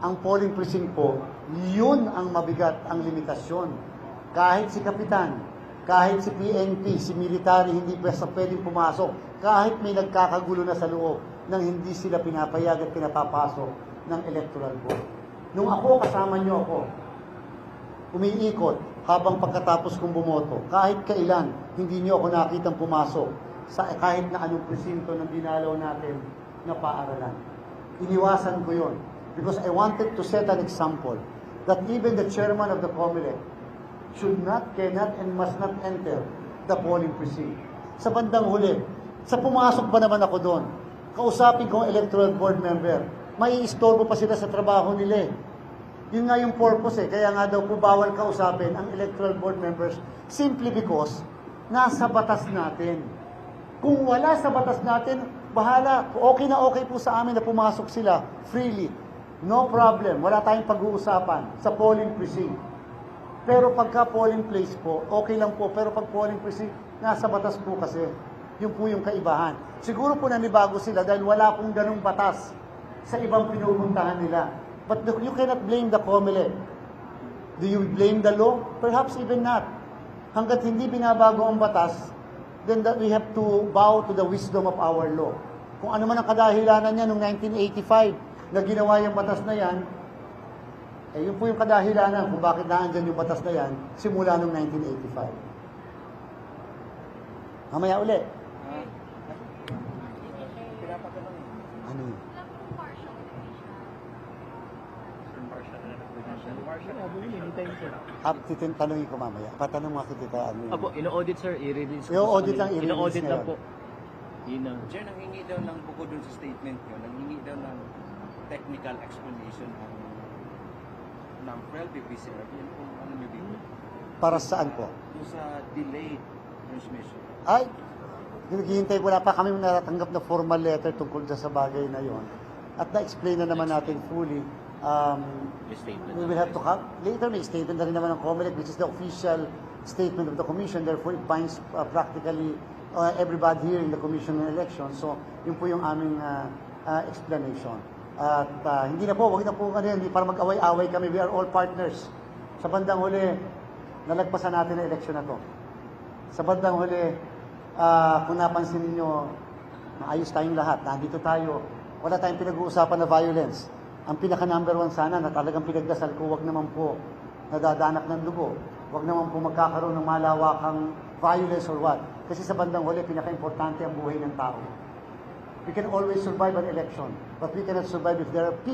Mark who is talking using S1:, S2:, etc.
S1: Ang polling precinct po, yun ang mabigat ang limitasyon. Kahit si Kapitan, kahit si PNP, si military, hindi basta pwedeng pumasok. Kahit may nagkakagulo na sa loob nang hindi sila pinapayag at pinapapasok ng electoral board. Nung ako, kasama niyo ako, umiikot habang pagkatapos kong bumoto. Kahit kailan, hindi niyo ako nakitang pumasok sa kahit na anong presinto ng dinalaw natin na paaralan. Iniwasan ko yon because I wanted to set an example that even the chairman of the COMELEC should not, cannot, and must not enter the polling precinct. Sa bandang huli, sa pumasok ba naman ako doon, kausapin ko ang electoral board member, may istorbo pa sila sa trabaho nila eh. Yun nga yung purpose eh. Kaya nga daw po bawal kausapin ang electoral board members simply because nasa batas natin. Kung wala sa batas natin, bahala. Okay na okay po sa amin na pumasok sila freely. No problem. Wala tayong pag-uusapan sa polling precinct. Pero pagka polling place po, okay lang po. Pero pag polling precinct, nasa batas po kasi. Yun po yung kaibahan. Siguro po nanibago sila dahil wala pong ganung batas sa ibang pinupuntahan nila. But the- you cannot blame the COMELEC. Do you blame the law? Perhaps even not. Hanggat hindi binabago ang batas, then that we have to bow to the wisdom of our law. Kung ano man ang kadahilanan niya noong 1985 na ginawa yung batas na yan, eh yun po yung kadahilanan kung bakit naandyan yung batas na yan simula noong 1985. Mamaya uli. Ano yun? Ah, titin tanongin ko mamaya. Patanong mo kita ano yun.
S2: Apo, ino-audit sir, i-release. ko
S1: I-audit
S2: sa
S1: lang, i-release
S2: Ino-audit lang po. Yun ang...
S3: Diyan, nangingi daw ng bukod dun sa statement nyo, nangingi daw ng technical explanation ng ng 12 PCR. Yan kung ano nyo dito.
S1: Para saan po?
S3: Doon sa delayed transmission.
S1: Ay, naghihintay wala pa kami natatanggap na formal letter tungkol sa bagay na yon. At na-explain na naman natin fully. Um, we will have to come. Later may statement na rin naman ng COMELEC which is the official statement of the Commission. Therefore, it binds uh, practically uh, everybody here in the Commission on Elections. So, yun po yung aming uh, uh, explanation. At uh, hindi na po, wag na po ano, hindi para mag-away-away kami. We are all partners. Sa bandang huli, nalagpasan natin ang eleksyon na to. Sa bandang huli, ah, kung napansin ninyo, maayos tayong lahat. Nandito tayo. Wala tayong pinag-uusapan na violence. Ang pinaka number one sana na talagang pinagdasal ko, wag naman po nadadanak ng dugo. Wag naman po magkakaroon ng malawakang violence or what. Kasi sa bandang huli, pinaka-importante ang buhay ng tao. We can always survive an election, but we cannot survive if there are people